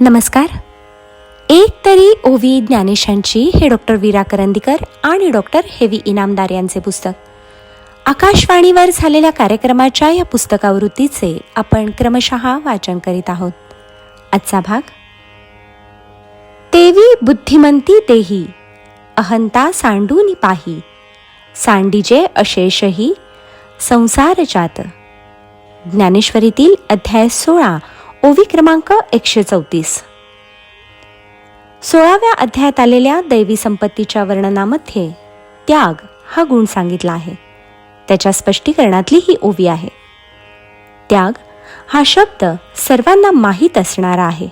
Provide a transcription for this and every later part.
नमस्कार. एक तरी ओवी ज्ञानेशांची हे डॉक्टर वीरा करंदीकर आणि डॉक्टर हेवी इनामदार यांचे पुस्तक. आकाशवाणीवर झालेल्या कार्यक्रमाच्या या पुस्तकावृत्तीचे आपण क्रमशः वाचन करीत आहोत. आजचा भाग. तेवी बुद्धिमंती देही अहंता सांडूनी पाही सांडीजे अशेषही संसार जात ज्ञानेश्वरीतील अध्याय सोळा ओवी क्रमांक एकशे चौतीस. सोळाव्या अध्यायात आलेल्या दैवी संपत्तीच्या वर्णनामध्ये त्याग हा गुण सांगितला आहे. त्याच्या स्पष्टीकरणातली ही ओवी आहे. त्याग हा शब्द सर्वांना माहीत असणारा आहे.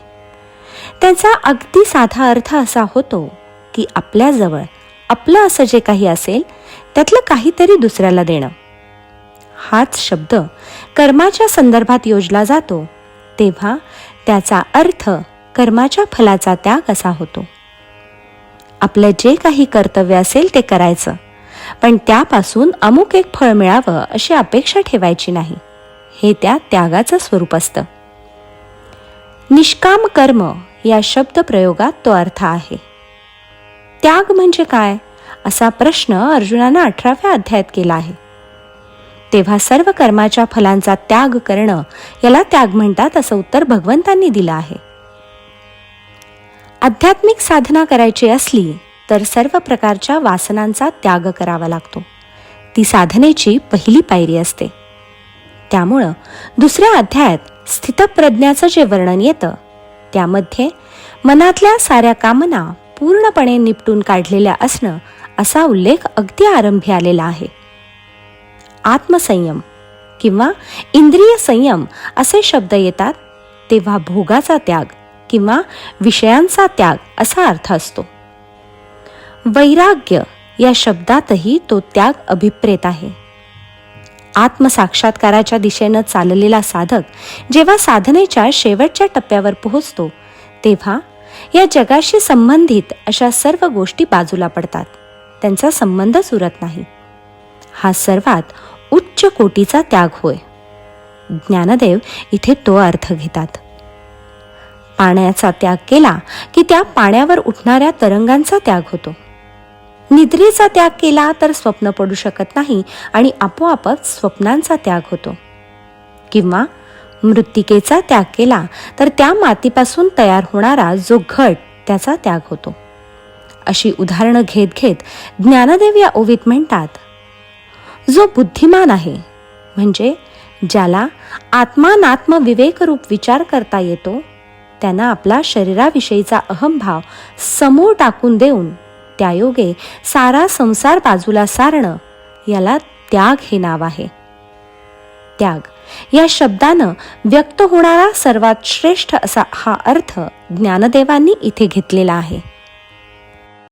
त्याचा अगदी साधा अर्थ असा होतो की आपल्याजवळ आपलं असं जे काही असेल त्यातलं काहीतरी दुसऱ्याला देणं. हाच शब्द कर्माच्या संदर्भात योजला जातो तेव्हा त्याचा अर्थ कर्माच्या फलाचा त्याग असा होतो. आपलं जे काही कर्तव्य असेल ते करायचं पण त्यापासून अमुक एक फळ मिळावं अशी अपेक्षा ठेवायची नाही. हे त्या त्यागाचं स्वरूप असतं. निष्काम कर्म या शब्द प्रयोगात तो अर्थ आहे. त्याग म्हणजे काय? असा प्रश्न अर्जुनानं अठराव्या अध्यायात केला आहे. तेव्हा सर्व कर्माच्या फलांचा त्याग करणं याला त्याग म्हणतात असं उत्तर भगवंतांनी दिलं आहे. आध्यात्मिक साधना करायची असली तर सर्व प्रकारच्या वासनांचा त्याग करावा लागतो. ती साधनेची पहिली पायरी असते. त्यामुळं दुसऱ्या अध्यायात स्थितप्रज्ञाचं जे वर्णन येतं त्यामध्ये मनातल्या साऱ्या कामना पूर्णपणे निपटून काढलेल्या असणं असा उल्लेख अगदी आरंभी आलेला आहे. आत्मसंयम किंवा इंद्रिय संयम असे शब्द येतात तेव्हा भोगाचा त्याग किंवा विषयांचा त्याग असा अर्थ असतो. वैराग्य या शब्दातही तो त्याग अभिप्रेत आहे. आत्मसाक्षात्काराच्या दिशेनं चाललेला साधक जेव्हा साधनेच्या शेवटच्या टप्प्यावर पोहोचतो तेव्हा या जगाशी संबंधित अशा सर्व गोष्टी बाजूला पडतात. त्यांचा संबंधच उरत नाही. हा सर्वात उच्च कोटीचा त्याग होय. ज्ञानदेव इथे तो अर्थ घेतात. पाण्याचा त्याग केला की त्या पाण्यावर उठणाऱ्या तरंगांचा त्याग होतो. निद्रेचा त्याग केला तर स्वप्न पडू शकत नाही आणि आपोआपच स्वप्नांचा त्याग होतो. किंवा मृत्तिकेचा त्याग केला तर त्या मातीपासून तयार होणारा जो घट त्याचा त्याग होतो. अशी उदाहरणं घेत घेत ज्ञानदेव या ओवीत म्हणतात जो बुद्धिमान आहे म्हणजे ज्याला आत्मानात्मविवेकरूप विचार करता येतो त्यांना आपला शरीराविषयीचा अहंभाव समोर टाकून देऊन त्यायोगे सारा संसार बाजूला सारणं याला त्याग हे नाव आहे. त्याग. या शब्दानं व्यक्त होणारा सर्वात श्रेष्ठ असा हा अर्थ ज्ञानदेवांनी इथे घेतलेला आहे.